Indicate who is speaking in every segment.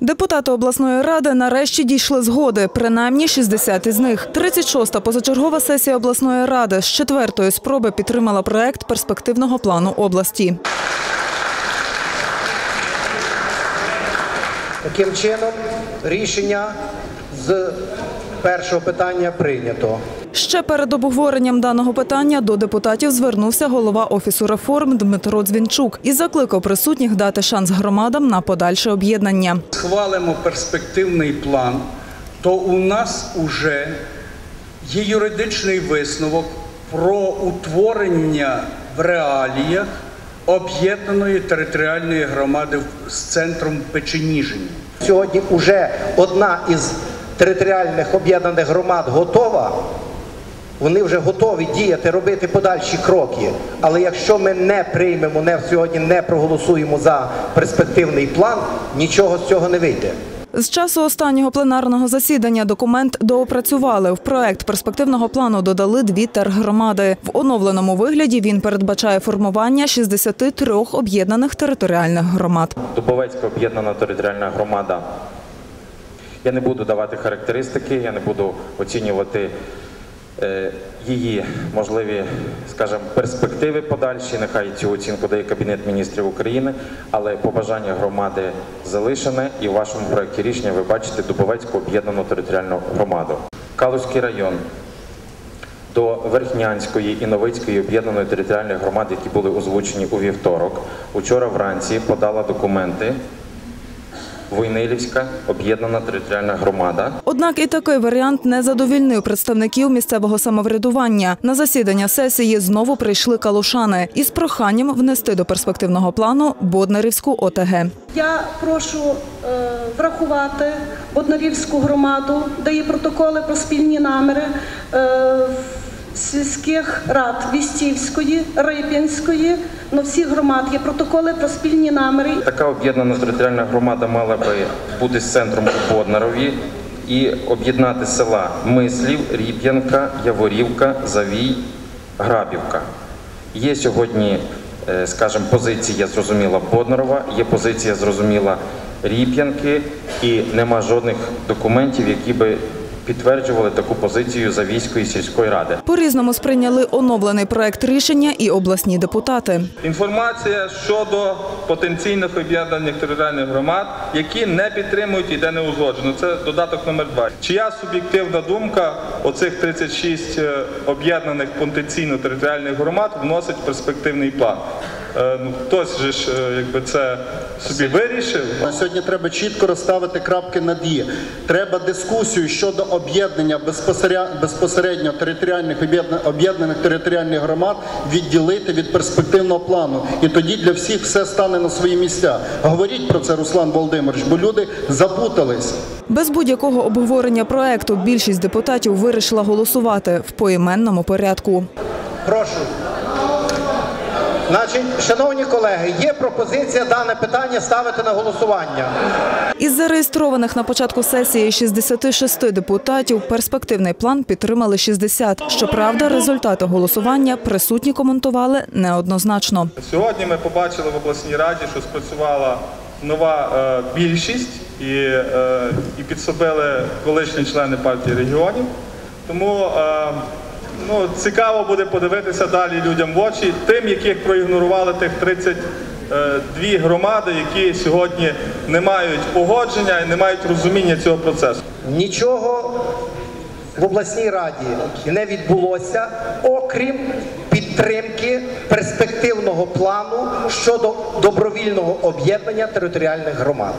Speaker 1: Депутати обласної ради нарешті дійшли згоди, принаймні 60 із них. 36-та позачергова сесія обласної ради з четвертої спроби підтримала проект перспективного плану області.
Speaker 2: Таким чином, рішення з першого питання прийнято.
Speaker 1: Ще перед обговоренням даного питання до депутатів звернувся голова офісу реформ Дмитро Дзвінчук і закликав присутніх дати шанс громадам на подальше об'єднання.
Speaker 3: схвалимо перспективний план, то у нас уже є юридичний висновок про утворення в реаліях об'єднаної територіальної громади з центром Печеніжині.
Speaker 2: Сьогодні вже одна із територіальних об'єднаних громад готова. Вони вже готові діяти, робити подальші кроки. Але якщо ми не приймемо, не сьогодні не проголосуємо за перспективний план, нічого з цього не вийде.
Speaker 1: З часу останнього пленарного засідання документ доопрацювали. В проект перспективного плану додали дві тергромади. В оновленому вигляді він передбачає формування 63 об'єднаних територіальних громад.
Speaker 4: Дубовецька об'єднана територіальна громада. Я не буду давати характеристики, я не буду оцінювати її можливі, скажімо, перспективи подальші. Нехай цю оцінку дає Кабінет міністрів України, але побажання громади залишене, і в вашому проєкті рішення ви бачите Дубовецьку об'єднану територіальну громаду. Калузький район до Верхнянської і Новицької об'єднаної територіальної громади, які були озвучені у вівторок. Учора вранці подала документи Войнилівська об'єднана територіальна громада.
Speaker 1: Однак і такий варіант не задовільнив представників місцевого самоврядування. На засідання сесії знову прийшли калушани із проханням внести до перспективного плану Боднарівську ОТГ.
Speaker 5: Я прошу е, врахувати Боднарівську громаду, де є протоколи про спільні наміри е, сільських рад Вістівської, Рип'янської, ну всіх громад є протоколи про спільні наміри.
Speaker 4: Така об'єднана територіальна громада мала би бути з центром у Боднарові і об'єднати села Мислів, Ріп'янка, Яворівка, Завій, Грабівка. Є сьогодні, е, скажімо, позиція зрозуміла Боднарова, є позиція зрозуміла Ріп'янки, і нема жодних документів, які би підтверджували таку позицію Завійської сільської ради.
Speaker 1: По-різному сприйняли оновлений проект рішення і обласні депутати.
Speaker 6: Інформація щодо потенційних об'єднаних територіальних громад, які не підтримують і де не узгоджено. Це додаток номер 2 Чия суб'єктивна думка оцих 36 е, об'єднаних потенційно територіальних громад вносить перспективний план? Е, Ну, хтось же ж е, якби це собі вирішив.
Speaker 7: На сьогодні треба чітко розставити крапки над «і». Треба дискусію щодо об'єднання безпосередньо, безпосередньо територіальних об'єдна- об'єднаних територіальних громад відділити від перспективного плану. І тоді для всіх все стане на свої місця. Говоріть про це, Руслан Володимирович, бо люди запутались.
Speaker 1: Без будь-якого обговорення проекту більшість депутатів вирішила голосувати в поіменному порядку.
Speaker 2: Прошу. Значить, шановні колеги, є пропозиція дане питання ставити на голосування.
Speaker 1: Із зареєстрованих на початку сесії 66 депутатів перспективний план підтримали 60. Щоправда, результати голосування присутні коментували неоднозначно.
Speaker 6: Сьогодні ми побачили в обласній раді, що спрацювала нова е, більшість і, е, і підсобили колишні члени партії регіонів. Тому е, ну, цікаво буде подивитися далі людям в очі, тим, яких проігнорували тих 32 громади, які сьогодні не мають погодження і не мають розуміння цього процесу.
Speaker 2: Нічого в обласній раді не відбулося, окрім підтримки перспективного плану щодо добровільного об'єднання територіальних громад.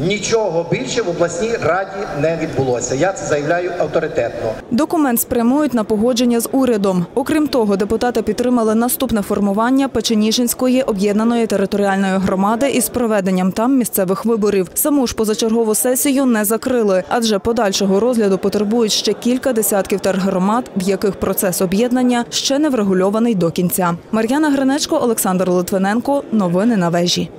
Speaker 2: Нічого більше в обласній раді не відбулося. Я це заявляю авторитетно.
Speaker 1: Документ спрямують на погодження з урядом. Окрім того, депутати підтримали наступне формування Печеніжинської об'єднаної територіальної громади із проведенням там місцевих виборів. Саму ж позачергову сесію не закрили, адже подальшого розгляду потребують ще кілька десятків тергромад, в яких процес об'єднання ще не врегульований до кінця. Мар'яна Гринечко, Олександр Литвиненко. Новини на вежі.